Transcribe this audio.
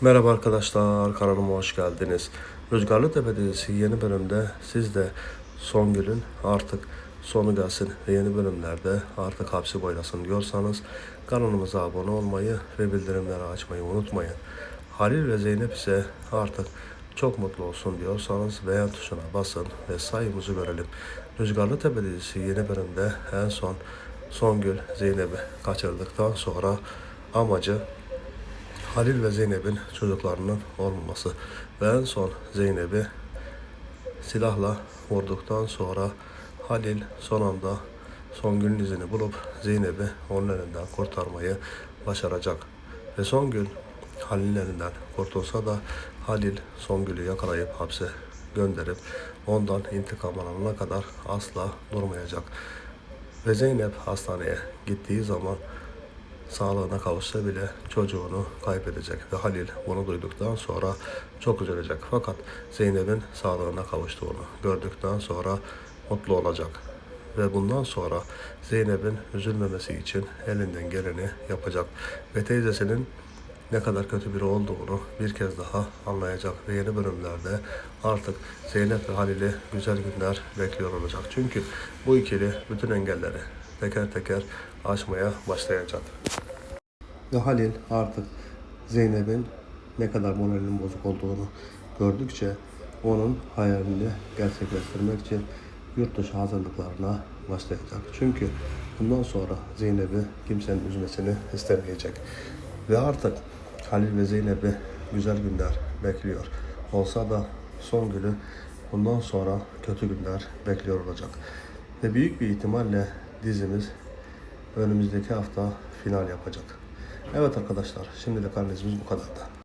Merhaba arkadaşlar, kanalıma hoş geldiniz. Rüzgarlı Tepe yeni bölümde siz de Songül'ün artık sonu gelsin ve yeni bölümlerde artık hapsi boylasın diyorsanız kanalımıza abone olmayı ve bildirimleri açmayı unutmayın. Halil ve Zeynep ise artık çok mutlu olsun diyorsanız beğen tuşuna basın ve sayımızı görelim. Rüzgarlı Tepe dizisi yeni bölümde en son Songül Zeynep'i kaçırdıktan sonra amacı Halil ve Zeynep'in çocuklarının olmaması ve en son Zeynep'i silahla vurduktan sonra Halil son anda Songül'ün izini bulup Zeynep'i onun elinden kurtarmayı başaracak. Ve Songül Halil'in elinden kurtulsa da Halil Songül'ü yakalayıp hapse gönderip ondan intikam alana kadar asla durmayacak. Ve Zeynep hastaneye gittiği zaman sağlığına kavuşsa bile çocuğunu kaybedecek ve Halil bunu duyduktan sonra çok üzülecek. Fakat Zeynep'in sağlığına kavuştuğunu gördükten sonra mutlu olacak. Ve bundan sonra Zeynep'in üzülmemesi için elinden geleni yapacak. Ve teyzesinin ne kadar kötü biri olduğunu bir kez daha anlayacak ve yeni bölümlerde artık Zeynep ve Halil'i güzel günler bekliyor olacak. Çünkü bu ikili bütün engelleri teker teker aşmaya başlayacak. Ve Halil artık Zeynep'in ne kadar moralinin bozuk olduğunu gördükçe onun hayalini gerçekleştirmek için yurt dışı hazırlıklarına başlayacak. Çünkü bundan sonra Zeynep'i kimsenin üzmesini istemeyecek. Ve artık Halil ve Zeynep'i güzel günler bekliyor. Olsa da son günü bundan sonra kötü günler bekliyor olacak. Ve büyük bir ihtimalle dizimiz önümüzdeki hafta final yapacak. Evet arkadaşlar şimdilik analizimiz bu kadardı.